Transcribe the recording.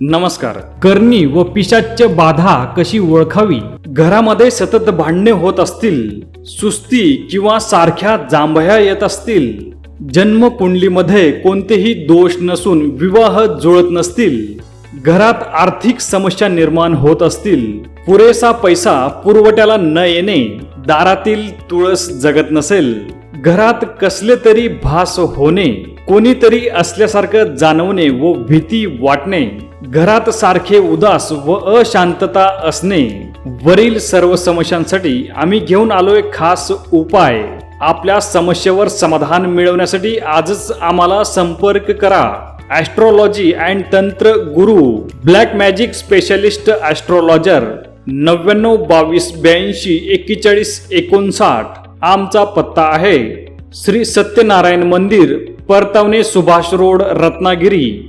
नमस्कार. करणी व पिशाच्य बाधा कशी ओळखावी? घरामध्ये सतत भांडणे होत असतील सुस्ती किंवा सारख्या जांभया येत असतील जन्मकुंडलीमध्ये कोणतेही दोष नसून विवाह जुळत नसतील घरात आर्थिक समस्या निर्माण होत असतील पुरेसा पैसा पुरवठ्याला न येणे दारातील तुळस जगत नसेल घरात कसले तरी भास होणे कोणीतरी असल्यासारखं जाणवणे व भीती वाटणे घरात सारखे उदास व अशांतता असणे वरील सर्व समस्यांसाठी आम्ही घेऊन आलोय खास उपाय. आपल्या समस्येवर समाधान मिळवण्यासाठी आजच आम्हाला संपर्क करा. ॲस्ट्रॉलॉजी अँड तंत्र गुरु ब्लॅक मॅजिक स्पेशलिस्ट ॲस्ट्रॉलॉजर नव्याण्णव बावीस ब्याऐंशी एक्केचाळीस एकोणसाठ. आमचा पत्ता आहे श्री सत्यनारायण मंदिर परतवणे सुभाष रोड रत्नागिरी.